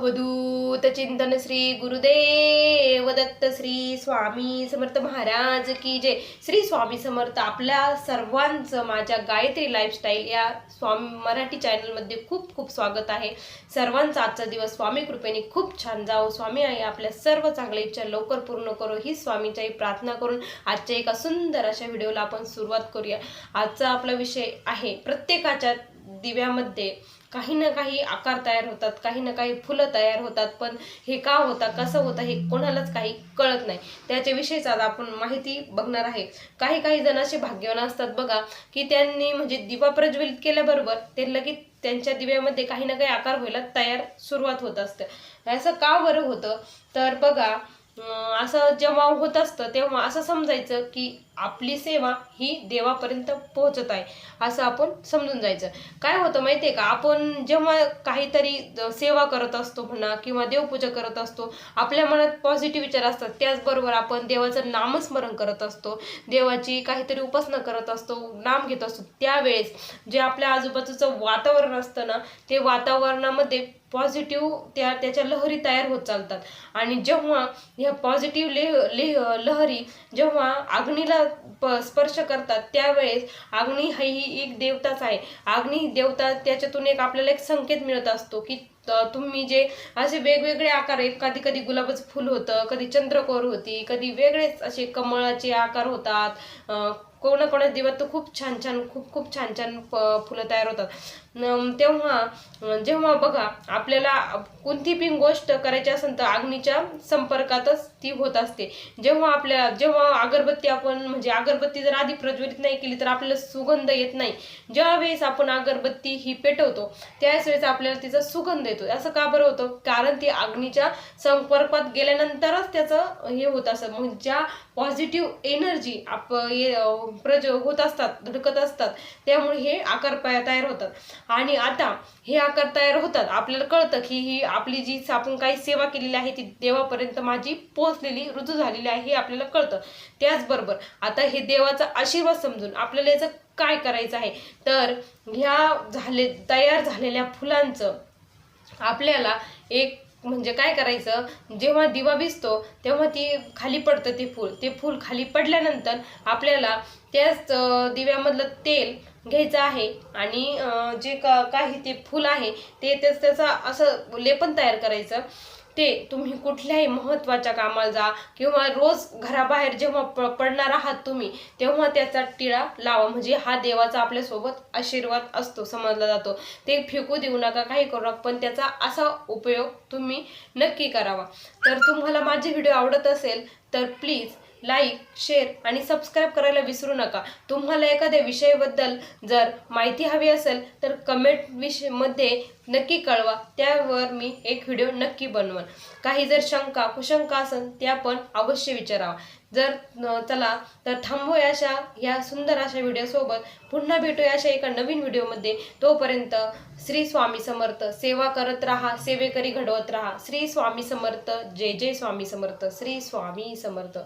अवधूत चिंतन श्री गुरुदेव दत्त श्री स्वामी समर्थ महाराज की जय. श्री स्वामी समर्थ आपल्या सर्वांचं माझ्या गायत्री लाईफस्टाईल या स्वामी मराठी चॅनलमध्ये खूप खूप स्वागत आहे. सर्वांचा आजचा दिवस स्वामी कृपेने खूप छान जावो. स्वामी आहे आपल्या सर्व चांगल्या इच्छा लवकर पूर्ण करो. ही स्वामीच्याही प्रार्थना करून आजच्या एका सुंदर अशा व्हिडिओला आपण सुरुवात करूया. आजचा आपला विषय आहे प्रत्येकाच्या दिव्यामध्ये काही ना काही आकार तयार होतात काही ना काही फुलं तयार होतात पण हे का होता कसं होतं हे कोणालाच काही कळत नाही. त्याच्याविषयीच आज आपण माहिती बघणार आहे. काही काही जण असे भाग्यवान असतात बघा की त्यांनी म्हणजे दिवा प्रज्वलित केल्याबरोबर ते लगेच त्यांच्या दिव्यामध्ये काही ना काही आकार व्हायला तयार सुरुवात होत असते. असं का बरं होतं? तर बघा असं जेव्हा होत असतं तेव्हा असं समजायचं की आपली सेवा ही देवापर्यंत पोहोचत आहे असं आपण समजून जायचं. काय होतं माहिती आहे का? आपण जेव्हा काहीतरी सेवा करत असतो म्हणा किंवा देवपूजा करत असतो आपल्या मनात पॉझिटिव्ह विचार असतात. त्याचबरोबर आपण देवाचं नामस्मरण करत असतो देवाची काहीतरी उपासना करत असतो नाम घेत असतो. त्यावेळेस जे आपल्या आजूबाजूचं वातावरण असतं ना ते वातावरणामध्ये पॉझिटिव्ह त्या त्याच्या लहरी तयार होत चालतात. आणि जेव्हा ह्या पॉझिटिव्ह ले ले लहरी जेव्हा अग्नीला प स्पर्श करतात. त्यावेळेस अग्नी ही ही एक देवताच आहे. अग्नी देवता त्याच्यातून एक आपल्याला एक संकेत मिळत असतो की तुम्ही जे असे वेगवेगळे आकार आहेत कधी कधी गुलाबाचं फुल होतं कधी चंद्रकोर होती कधी वेगळेच असे कमळाचे आकार होतात. अं, कोणा कोणा दिवस तर खूप छान छान खूप खूप छान छान प- फुलं तयार होतात. तेव्हा जेव्हा बघा आपल्याला कोणती पण गोष्ट करायची असेल तर अग्नीच्या संपर्कातच ती होत असते. जेव्हा आपल्या जेव्हा अगरबत्ती आपण म्हणजे अगरबत्ती जर आधी प्रज्वलित नाही केली तर आपल्याला सुगंध येत नाही. ज्या वेळेस आपण अगरबत्ती ही पेटवतो त्याच वेळेस आपल्याला तिचा सुगंध येतो. असं का बरं होतं? कारण ती अग्नीच्या संपर्कात गेल्यानंतरच त्याचं हे होत असं म्हणजे ज्या पॉझिटिव्ह एनर्जी आप हे, प्रज होत असतात धडकत असतात त्यामुळे हे आकार तयार होतात. आणि आता हे आकार तयार होतात. आपल्याला कळतं की ही आपली जी आपण काही सेवा केलेली आहे ती देवापर्यंत माझी पोहोचलेली रुजू झालेली आहे हे आपल्याला कळतं. त्याचबरोबर आता हे देवाचा आशीर्वाद समजून आपल्याला याचं काय करायचं आहे? तर ह्या झाले तयार झालेल्या फुलांचं आपल्याला एक म्हणजे काय करायचं जेव्हा दिवा भिजतो तेव्हा ती खाली पडतं ते फूल. ते फूल खाली पडल्यानंतर आपल्याला त्याच दिव्यामधलं तेल घ्यायचं आहे आणि जे का काही ते फूल आहे ते त्याच त्याचा असं लेपन तयार करायचं. ते तुम्ही कुठल्याही महत्त्वाच्या कामाला जा किंवा रोज घराबाहेर जेव्हा प पडणार आहात तुम्ही तेव्हा त्याचा टिळा लावा. म्हणजे हा देवाचा आपल्यासोबत आशीर्वाद असतो समजला जातो. ते फेकू देऊ नका काही करू नका पण त्याचा असा उपयोग तुम्ही नक्की करावा. तर तुम्हाला माझे व्हिडिओ आवडत असेल तर प्लीज लाईक शेअर आणि सबस्क्राईब करायला विसरू नका. तुम्हाला एखाद्या विषयाबद्दल जर माहिती हवी असेल तर कमेंट विषयमध्ये नक्की कळवा. त्यावर मी एक व्हिडिओ नक्की बनवन. काही जर शंका कुशंका असेल त्या पण अवश्य विचारावा. जर चला तर थांबूया अशा या सुंदर अशा व्हिडिओसोबत पुन्हा भेटूया अशा एका नवीन व्हिडिओमध्ये तोपर्यंत श्री स्वामी समर्थ. सेवा करत राहा सेवेकरी घडवत राहा. श्री स्वामी समर्थ. जय जय स्वामी समर्थ. श्री स्वामी समर्थ.